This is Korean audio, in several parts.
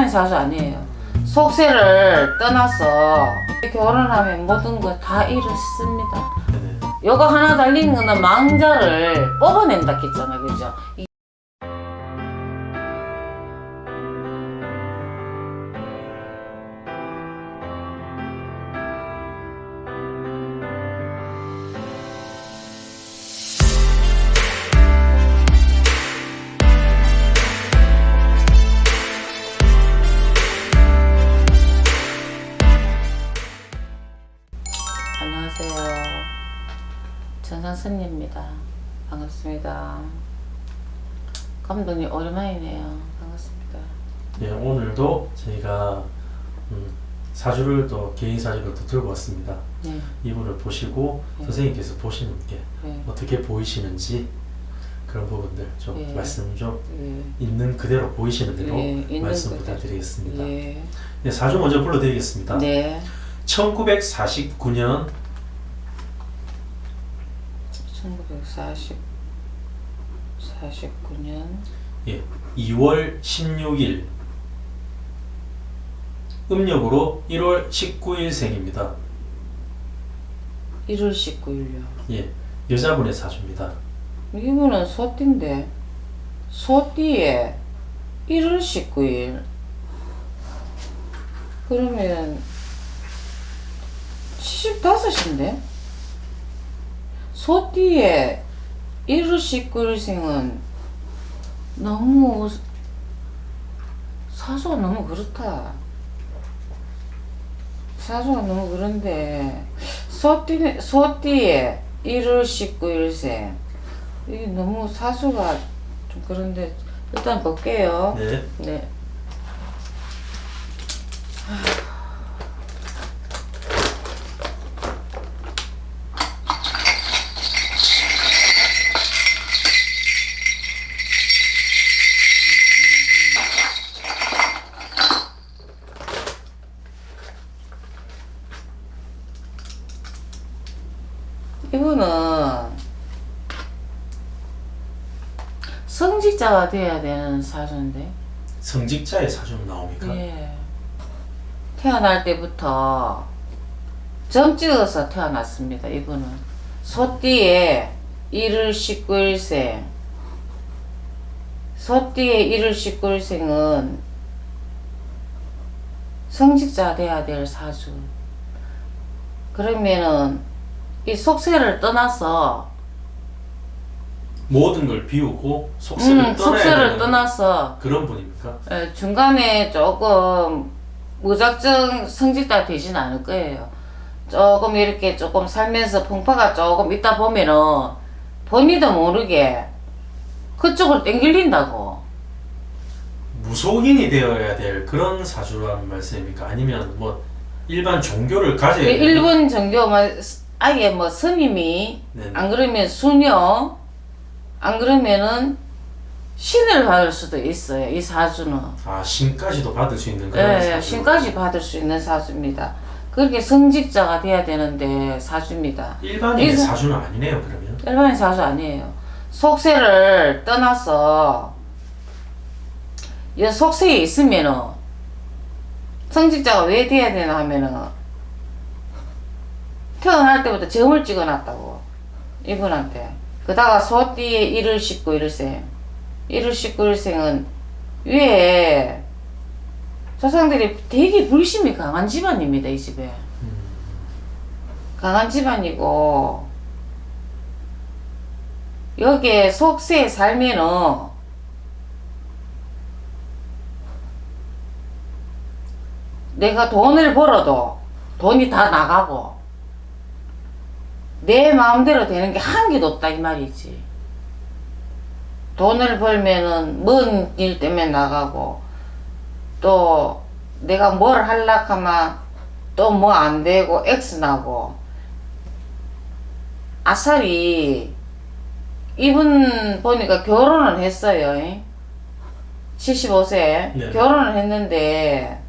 일반 사주 아니에요. 속세를 떠나서 결혼하면 모든 거다 잃었습니다. 네네. 요거 하나 달린 거는 망자를 뽑아낸다 했잖아, 그죠? 반갑습니다. 감독님 오랜만이네요. 반갑습니다. 네, 오늘도 저희가 음, 사주를 또 개인 사주를 또 들고 왔습니다. 네, 이분을 보시고 네. 선생님께서 보시는 게 네, 어떻게 보이시는지 그런 부분들 좀 네. 말씀 좀 예, 있는 그대로 보이시는 대로 네, 있는 말씀 그대로. 부탁드리겠습니다. 예. 네, 사주 먼저 불러드리겠습니다. 네. 1949년 1940 49년 예, 2월 16일 음력으로 1월 19일 생입니다. 1월 19일요. 예, 여자분의 사주입니다. 이분은 소띠인데 소띠에 1월 19일 그러면 75인데 소띠에 1월 19일생은 너무 사주가 너무 그렇다 사주가 너무 그런데 소띠, 소띠에 1월 19일생 이게 너무 사수가 좀 그런데 일단 볼게요. 네, 네. 이분은 성직자가 돼야 되는 사주인데 성직자의 사주는 나옵니까? 예. 태어날 때부터 점 찍어서 태어났습니다. 이분은 소띠에 1월 19일생 소띠에 1월 19일생은 성직자 돼야 될 사주. 그러면은 이 속세를 떠나서 모든 걸 비우고 속세를 음, 떠나야 속세를 되는 떠나서 그런 분입니까? 예, 중간에 조금 무작정 성직자 되진 않을 거예요. 조금 이렇게 조금 살면서 풍파가 조금 있다 보면은 본인도 모르게 그쪽으로 땡길린다고. 무속인이 되어야 될 그런 사주라는 말씀입니까? 아니면 뭐 일반 종교를 가져야 되는 일본 정교만 아예 뭐 스님이 네. 안 그러면 수녀 안 그러면은 신을 받을 수도 있어요. 이 사주는. 아 신까지도 받을 수 있는 그런 예, 사주. 신까지 받을 수 있는 사주입니다. 그렇게 성직자가 돼야 되는데 사주입니다. 일반인의 이 사- 사주는 아니네요. 그러면 일반인 사주 아니에요. 속세를 떠나서 이 속세에 있으면은 성직자가 왜 돼야 되나 하면은 태어날 때부터 점을 찍어놨다고 이분한테 그다가 소띠에 1월 19일생 1월 19일생은 위에 조상들이 되게 불심이 강한 집안입니다 이 집에. 강한 집안이고 여기에 속세에 살면은 내가 돈을 벌어도 돈이 다 나가고 내 마음대로 되는 게 한 개도 없다 이 말이지. 돈을 벌면은 먼 일 때문에 나가고 또 내가 뭘 할락 하면 또 뭐 안 되고 X 나고 아싸리 이분 보니까 결혼을 했어요. 75세 네. 결혼을 했는데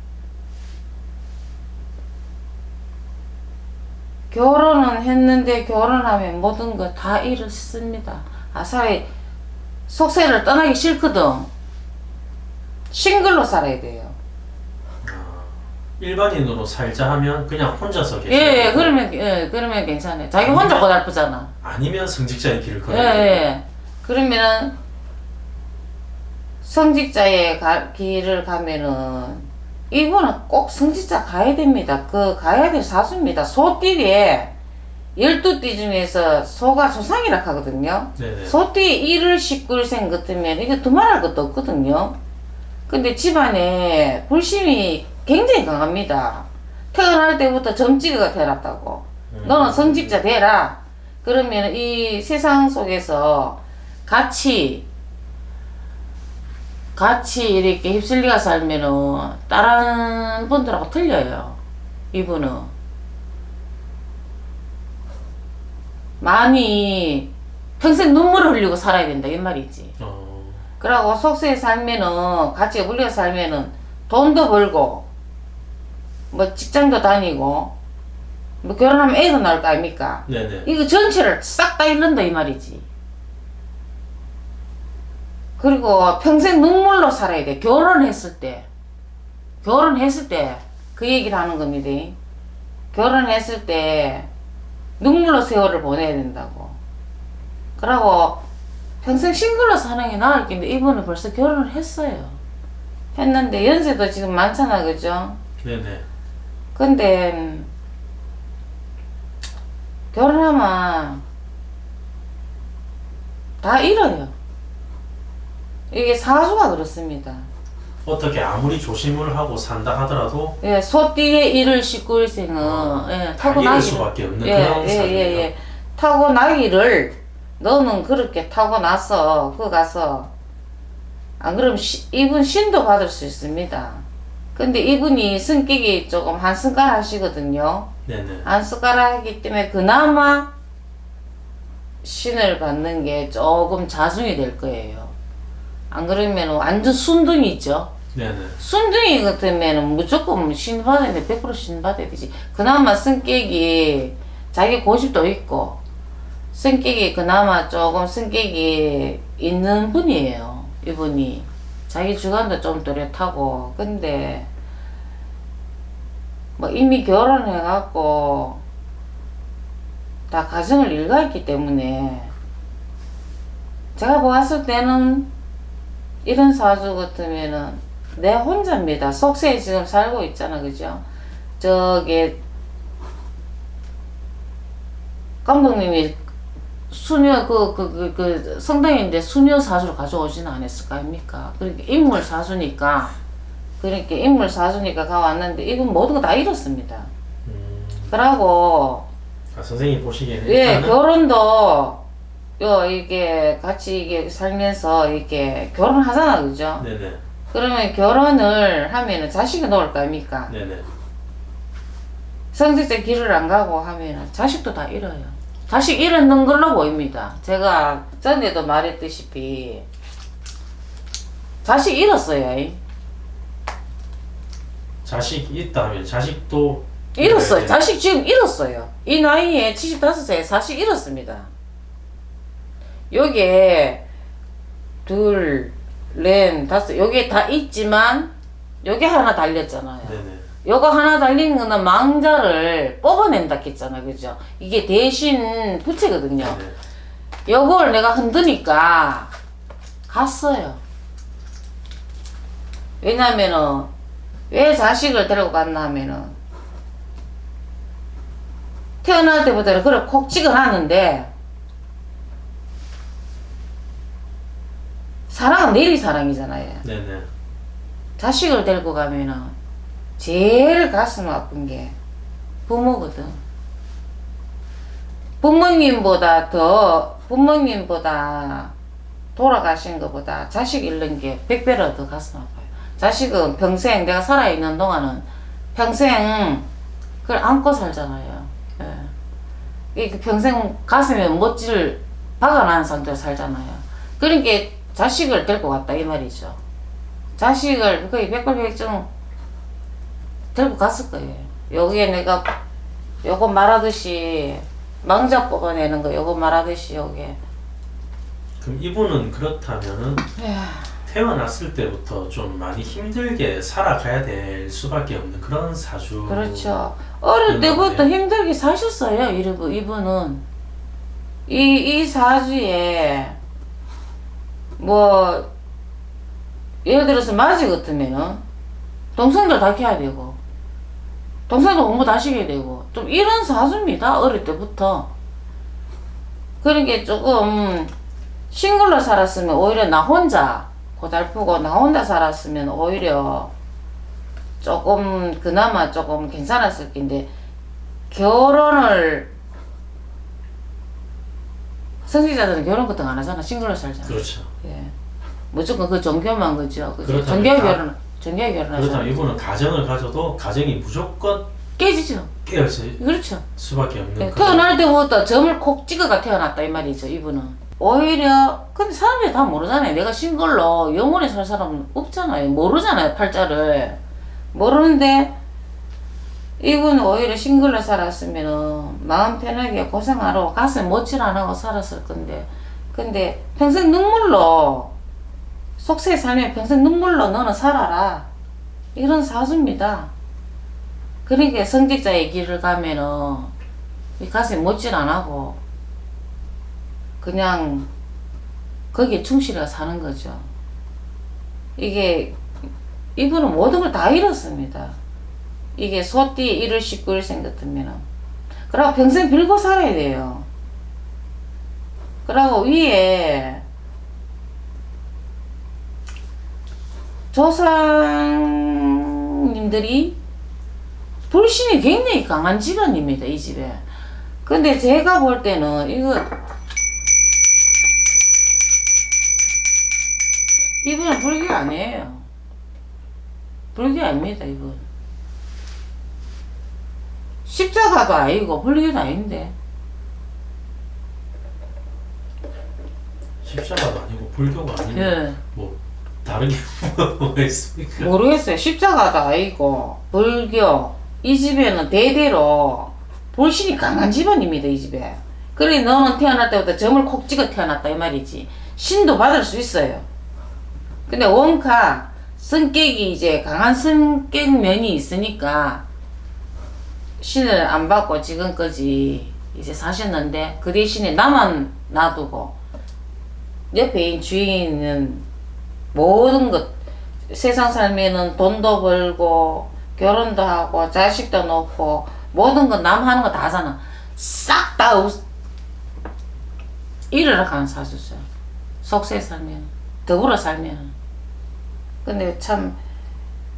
결혼은 했는데 결혼하면 모든 거 다 잃었습니다. 아싸리 속세를 떠나기 싫거든. 싱글로 살아야 돼요. 일반인으로 살자 하면 그냥 혼자서 계시는 예, 예, 그러면 예, 그러면 괜찮아요. 자기 혼자 고달프잖아. 아니면 성직자의 길을 예, 걸어야 돼요. 예. 그러면은 성직자의 가- 길을 가면은 이분은 꼭 성직자 가야 됩니다. 그 가야 될 사수입니다. 소띠에 열두 띠 중에서 소가 조상이라 하거든요. 네네. 소띠 1을 19일생 같으면 이게 두말할 것도 없거든요. 근데 집안에 불심이 굉장히 강합니다. 태어날 때부터 점찍이가 태어났다고. 음. 너는 성직자 되라. 그러면 이 세상 속에서 같이 같이 이렇게 휩쓸리가 살면은 다른 분들하고 틀려요. 이분은 많이 평생 눈물을 흘리고 살아야 된다 이 말이지. 어, 그러고 속세에 살면은 같이 물려 살면은 돈도 벌고 뭐 직장도 다니고 뭐 결혼하면 애도 나올 거 아닙니까? 네네. 이거 전체를 싹 다 잃는다 이 말이지. 그리고 평생 눈물로 살아야 돼. 결혼했을 때. 결혼했을 때 그 얘기를 하는 겁니다. 결혼했을 때 눈물로 세월을 보내야 된다고. 그러고 평생 싱글로 사는 게 나을 텐데 이분은 벌써 결혼을 했어요. 했는데 연세도 지금 많잖아, 그죠? 네네. 근데 결혼하면 다 잃어요. 이게 사주가 그렇습니다. 어떻게 아무리 조심을 하고 산다 하더라도 예, 소띠의 1을 19일생은 예, 다 타고 나기를 수밖에 없는 예, 그런 예. 예, 예. 타고 나기를 너는 그렇게 타고 나서 그 가서 안 그러면 시, 이분 신도 받을 수 있습니다. 근데 이분이 성격이 조금 한 숟가락 하시거든요. 네네. 한 숟가락 하기 때문에 그나마 신을 받는 게 조금 자중이 될 거예요. 안 그러면 완전 순둥이죠. 네네. 순둥이 같으면 무조건 신 받아야 돼. 100%신 받아야 되지. 그나마 성격이 자기 고집도 있고 성격이 그나마 조금 성격이 있는 분이에요. 이분이 자기 주관도 좀 뚜렷하고 근데 뭐 이미 결혼해 갖고 다 가정을 일가했기 때문에 제가 보았을 때는 이런 사주 같으면은 내 혼자입니다. 속세에 지금 살고 있잖아, 그죠? 저기 감독님이 수녀 그 그 그 그 성당인데 수녀 사주를 가져오지는 않았을 거 아닙니까? 그러니까 인물 사주니까 그러니까 인물 사주니까 가왔는데 이건 모든 거 다 잃었습니다. 음, 그러고 아, 선생님 보시기에는 예, 결혼도 요 이게 같이 이게 살면서 이렇게 결혼하잖아, 그죠? 네네. 그러면 결혼을 하면은 자식이 나올 거 아닙니까? 네네. 성직자 길을 안 가고 하면은 자식도 다 잃어요. 자식 잃는 걸로 보입니다. 제가 전에도 말했듯이 자식 잃었어요. 이. 자식 있다 하면 자식도 잃었어요. 네. 자식 지금 잃었어요. 이 나이에 75세에 자식 잃었습니다. 요게 둘, 넷, 다섯, 요게 다 있지만 요게 하나 달렸잖아요. 네네. 요거 하나 달린 거는 망자를 뽑아낸다 했잖아. 그죠? 이게 대신 부채거든요. 네네. 요걸 내가 흔드니까 갔어요. 왜냐면은 왜 자식을 데리고 갔나 하면은 태어날 때부터 그래 콕 찍어 놨는데 사랑은 내리 사랑이잖아요. 네네. 자식을 데리고 가면은 제일 가슴 아픈 게 부모거든. 부모님보다 더 부모님보다 돌아가신 것보다 자식 잃는 게 백배로 더 가슴 아파요. 자식은 평생 내가 살아있는 동안은 평생 그걸 안고 살잖아요. 예. 평생 가슴에 못질 박아난 상태로 살잖아요. 그러니까 자식을 데리고 갔다 이 말이죠. 자식을 거의 백발백중 데리고 갔을 거예요. 여기에 내가 요거 말하듯이 망자 뽑아내는 거 요거 말하듯이 요게 그럼 이분은 그렇다면은 태어났을 때부터 좀 많이 힘들게 살아가야 될 수밖에 없는 그런 사주. 그렇죠. 어릴 때부터. 힘들게 사셨어요, 이분, 이분은. 이, 이 사주에, 뭐, 예를 들어서 맞이 같으면은, 동생들 다 키워야 되고, 동생도 공부 다 시켜야 되고, 좀 이런 사주입니다, 어릴 때부터. 그러니까 조금, 싱글로 살았으면 오히려 나 혼자, 고달프고 나 혼자 살았으면 오히려 조금 그나마 조금 괜찮았을 텐데 결혼을 성직자들은 결혼 같은 거 안 하잖아. 싱글로 살잖아. 그렇죠. 예. 무조건 그 종교만 그죠? 그죠? 그렇다면 종교 다- 결혼 종교 결혼하잖아. 그렇다면 이분은 가정을 가져도 가정이 무조건 깨지죠. 깨어질 그렇죠. 수밖에 없는 예, 그런- 태어날 때부터 점을 콕 찍어가 태어났다 이 말이죠 이분은. 오히려 근데 사람들이 다 모르잖아요. 내가 싱글로 영원히 살 사람은 없잖아요. 모르잖아요 팔자를. 모르는데 이분 오히려 싱글로 살았으면은 마음 편하게 고생하러 가슴 못질 안 하고 살았을 건데. 근데 평생 눈물로 속세 살면 평생 눈물로 너는 살아라. 이런 사주입니다. 그러니까 성직자의 길을 가면은 이 가슴 못질 안 하고 그냥 거기에 충실해 사는 거죠. 이게 이분은 모든 걸 다 잃었습니다. 이게 소띠 1월 19일생 같으면은. 그러고 평생 빌고 살아야 돼요. 그러고 위에 조상님들이 불신이 굉장히 강한 집안입니다, 이 집에. 근데 제가 볼 때는 이거 이분은 불교 아니에요. 불교 아닙니다, 이분. 십자가도 아니고 불교도 아닌데. 십자가도 아니고 불교가 아니고 예. 뭐 다르게 뭐가 있습니까? 모르겠어요. 십자가도 아니고 불교. 이 집에는 대대로 불신이 강한 집안입니다, 이 집에. 그래 너는 태어날 때부터 점을 콕 찍어 태어났다 이 말이지. 신도 받을 수 있어요. 근데 원카 성격이 이제 강한 성격 면이 있으니까 신을 안 받고 지금까지 이제 사셨는데 그 대신에 나만 놔두고 옆에 있는 주인은 모든 것 세상 살면은 돈도 벌고 결혼도 하고 자식도 놓고 모든 거 남 하는 거 다 하잖아 싹다 이르러 가는 사주죠 속세 살면 더불어 살면. 근데 참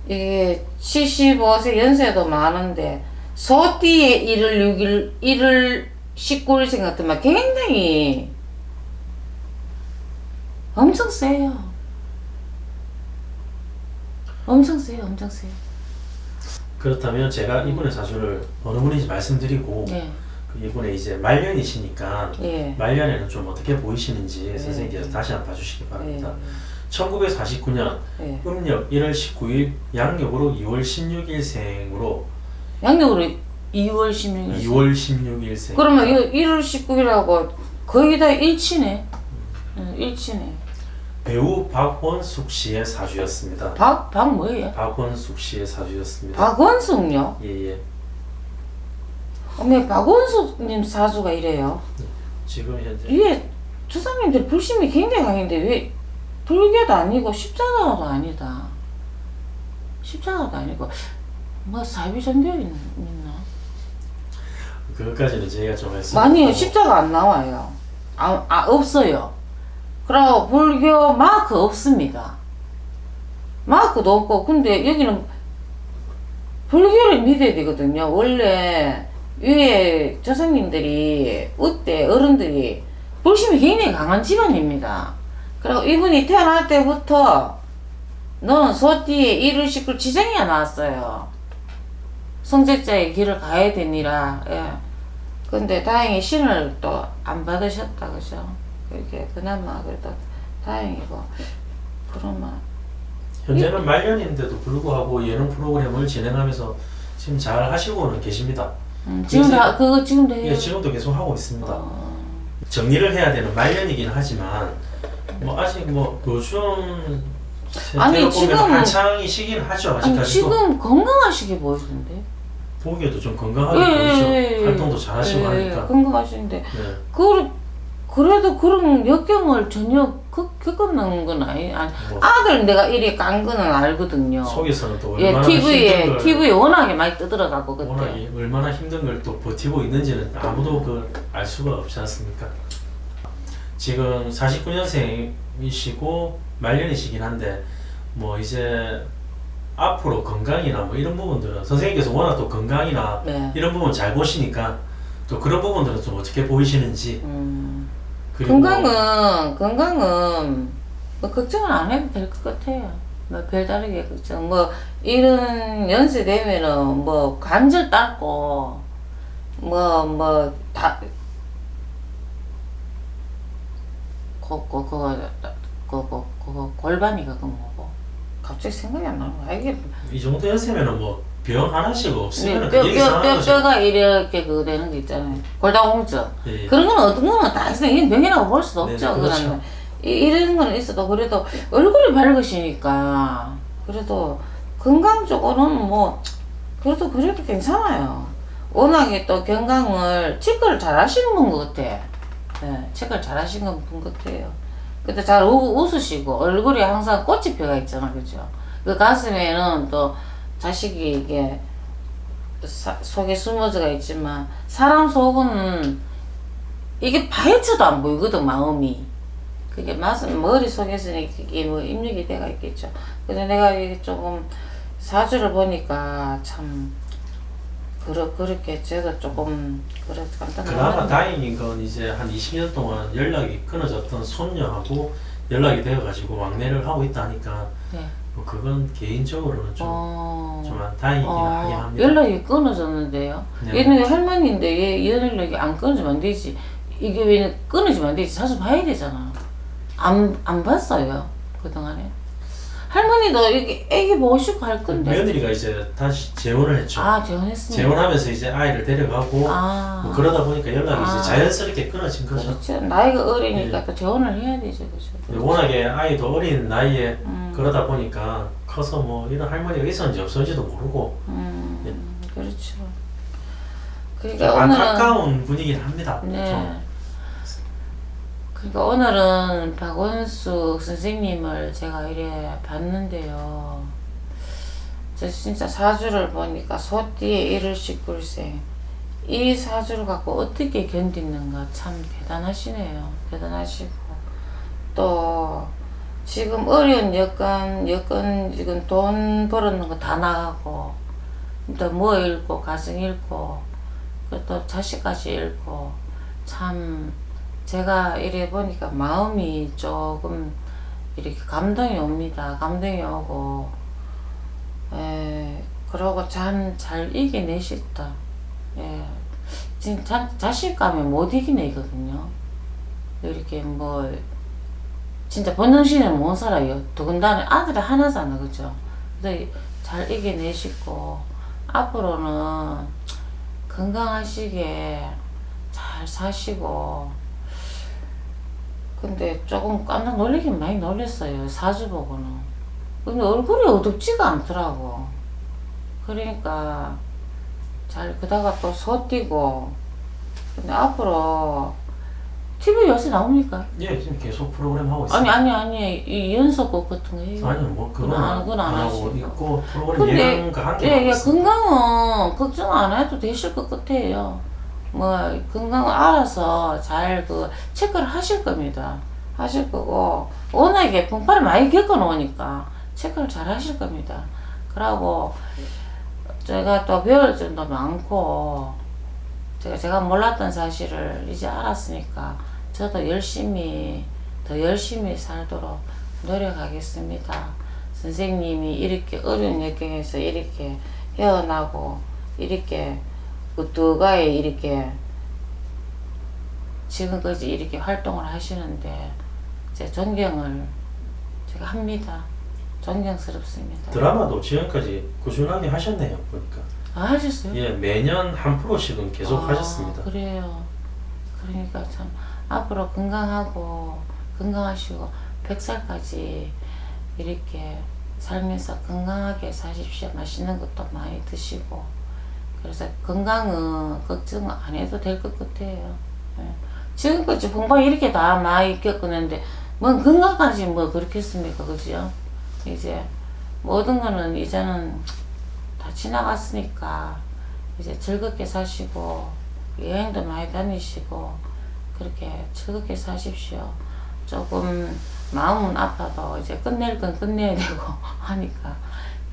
이게 75세 연세도 많은데 소띠에 1월 6일 1월 19일생 같으면 굉장히 엄청 세요 엄청 세요 엄청 세요 그렇다면 제가 이분의 사주를 어느 분인지 말씀드리고 예, 그 이분의 이제 말년이시니까 예. 말년에는 좀 어떻게 보이시는지 네. 선생님께서 다시 한번 봐주시기 예, 바랍니다. 1949년 예. 음력 1월 19일 양력으로 2월 16일 생으로 양력으로 2월 16일 2월 16일 생 그러면 이거 1월 19일하고 거의 다 일치네 응, 일치네 배우 박원숙 씨의 사주였습니다. 박, 박 뭐예요? 박원숙 씨의 사주였습니다. 박원숙요? 예예. 어머 박원숙님 사주가 이래요 지금 현재 위에 조상님들 불심이 굉장히 강한데 왜 불교도 아니고 십자가도 아니다. 십자가도 아니고 뭐 사비 종교 있- 있나? 그것까지는 저희가 좀 말씀. 아니요 십자가 안 나와요. 아, 아 없어요. 그리고 불교 마크 없습니다. 마크도 없고 근데 여기는 불교를 믿어야 되거든요. 원래 위에 조상님들이 그때 어른들이 불심이 굉장히 강한 집안입니다. 그리고 이분이 태어날 때부터 너는 소띠에 일을 싣고 지정이 나왔어요. 성직자의 길을 가야 되니라. 예. 근데 다행히 신을 또 안 받으셨다 그죠? 그게 그나마 그래도 다행이고 그러면 현재는 말년인데도 불구하고 예능 프로그램을 진행하면서 지금 잘 하시고는 계십니다. 음, 지금 다 그거 지금도 해요. 예, 지금도 계속 하고 있습니다. 어, 정리를 해야 되는 말년이긴 하지만 뭐 아직 뭐 요즘 아니, 지금- 한창이 시기는 하죠 아니 아직까지도 지금 건강하시게 보이던데. 보기에도 좀 건강하게 보이죠 활동도 잘 하시고 예, 예, 하니까 건강하신데 네. 그 그래도 그런 역경을 전혀 겪- 겪었는 건 아니 아니 뭐 아들 내가 이리 깐 거는 알거든요. 속에서는 또 예, 얼마나 TV에 힘든 걸 TV에 워낙에 많이 뜨더라고 그때. 워낙 이- 얼마나 힘든 걸 또 버티고 있는지는 아무도 그알 수가 없지 않습니까? 지금 49년생이시고 말년이시긴 한데 뭐 이제 앞으로 건강이나 뭐 이런 부분들은 선생님께서 워낙 또 건강이나 네. 이런 부분 잘 보시니까 또 그런 부분들은 좀 어떻게 보이시는지 음, 그리고 건강은 건강은 뭐 걱정을 안 해도 될 것 같아요. 뭐 별다르게 걱정 뭐 이런 연세 되면은 뭐 관절 닦고 뭐 뭐다 그거 그거 그거 그거 골반이가 그 뭐고 갑자기 생각이 안 나는 거야 이게 이 정도 연세면은 뭐 병 하나씩 없으면 뼈, 그게 뼈, 이상한 뼈, 거죠. 뼈가 이렇게 그거 되는 게 있잖아요 골다공증 예, 예. 그런 건 어떤 거는 다 있어. 이게 병이라고 볼 수도 네, 없죠. 그렇죠. 그거는. 이, 이런 거는 있어도 그래도 얼굴이 밝으시니까 그래도 건강 쪽으로는 뭐 그래도 그래도 괜찮아요. 워낙에 또 건강을 체크를 잘 하시는 분것 같아. 네, 체크를 잘 하시는 분 같아요. 근데 잘 우, 웃으시고 얼굴에 항상 꽃이 펴가 있잖아, 그죠? 그 가슴에는 또 자식이 이게 사- 속에 숨어져가 있지만 사람 속은 이게 파헤쳐도 안 보이거든 마음이 그게 맞은 머릿속에서는 이게 뭐 입력이 돼가 있겠죠 근데 내가 이게 조금 사주를 보니까 참 그러, 그렇게 제가 조금 그래 그나마 다행인 건 이제 한 20년 동안 연락이 끊어졌던 손녀하고 연락이 되어가지고 왕래를 하고 있다니까. 네. 뭐 그건 개인적으로는 좀, 어, 좀 다행이긴 하긴 어, 합니다. 연락이 끊어졌는데요. 네. 얘는 할머니인데 얘 연락이 안 끊어지면 안 되지. 이게 왜 끊어지면 안 되지? 자주 봐야 되잖아. 안, 안 봤어요 그동안에 할머니도 이게 애기 싶고 할 건데 며느리가 이제 다시 재혼을 했죠. 아 재혼했습니다 재혼하면서 이제 아이를 데려가고 아 뭐 그러다 보니까 연락이 아. 이제 자연스럽게 끊어진 거죠. 그렇죠 나이가 어리니까 예. 또 재혼을 해야 되죠 그죠 근데 워낙에 아이도 어린 나이에 음, 그러다 보니까 커서 뭐 이런 할머니가 있었는지 없었는지도 모르고 음, 그렇죠 좀 그러니까 오늘은 안타까운 분이긴 합니다. 네. 좀. 그러니까 오늘은 박원숙 선생님을 제가 이래 봤는데요. 저 진짜 사주를 보니까 소띠의 1월 19일생 이 사주를 갖고 어떻게 견디는가 참 대단하시네요. 대단하시고 또 지금 어려운 여건 여건 지금 돈 벌었는 거 다 나가고 또 뭐 잃고 가정 잃고 또 자식까지 잃고 참 제가 이래 보니까 마음이 조금 이렇게 감동이 옵니다. 감동이 오고, 에, 그러고 참 잘 이겨내셨다. 예. 지금 자, 자식감에 못 이겨내거든요. 이렇게 뭐, 진짜 본정신은 못 살아요. 더군다나 아들이 하나잖아, 그죠? 근데 잘 이겨내시고, 앞으로는 건강하시게 잘 사시고, 근데 조금 깜짝 놀라긴 많이 놀랐어요. 사주 보고는. 근데 얼굴이 어둡지가 않더라고. 그러니까 잘 그다가 또 소띠고. 근데 앞으로 TV 요새 나옵니까? 예, 지금 계속 프로그램 하고 있어요. 아니 아니 아니 이 연속곡 같은 거 해요. 아니요, 뭐 그건 그건 안- 안, 그건 안 안 하고. 있고 프로그램 근데 예능 그한 예, 개. 예, 건강은 걱정 안 해도 되실 것 같아요. 뭐 건강을 알아서 잘 그 체크를 하실 겁니다. 하실 거고 워낙에 분파를 많이 겪어 놓으니까 체크를 잘 하실 겁니다. 그러고 제가 또 배울 점도 많고 제가 제가 몰랐던 사실을 이제 알았으니까 저도 열심히 더 열심히 살도록 노력하겠습니다. 선생님이 이렇게 어려운 역경에서 이렇게 헤어나고 이렇게 우뚜가에 이렇게 지금까지 이렇게 활동을 하시는데 제 존경을 제가 합니다. 존경스럽습니다. 드라마도 지금까지 꾸준하게 하셨네요, 보니까. 아, 하셨어요? 예, 매년 한 프로씩은 계속 아, 하셨습니다. 그래요. 그러니까 참 앞으로 건강하고 건강하시고 100살까지 이렇게 살면서 건강하게 사십시오. 맛있는 것도 많이 드시고. 그래서 건강은 걱정 안 해도 될 것 같아요. 예. 지금까지 공방 이렇게 다 많이 겪었는데, 뭐 건강까지 뭐 그렇겠습니까? 그죠? 이제 모든 거는 이제는 다 지나갔으니까, 이제 즐겁게 사시고, 여행도 많이 다니시고, 그렇게 즐겁게 사십시오. 조금 마음은 아파도 이제 끝낼 건 끝내야 되고 하니까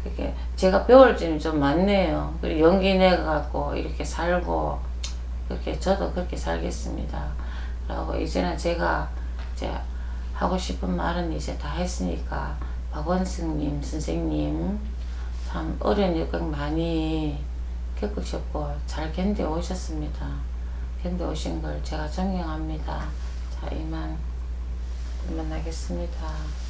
그렇게 제가 배울 점이 좀 많네요. 그리고 용기 내갖고 이렇게 살고 그렇게 저도 그렇게 살겠습니다. 그리고 이제는 제가 이제 하고 싶은 말은 이제 다 했으니까 박원승님 선생님 참 어려운 일정 많이 겪으셨고 잘 견뎌 오셨습니다. 견뎌 오신 걸 제가 존경합니다. 자 이만 만나겠습니다.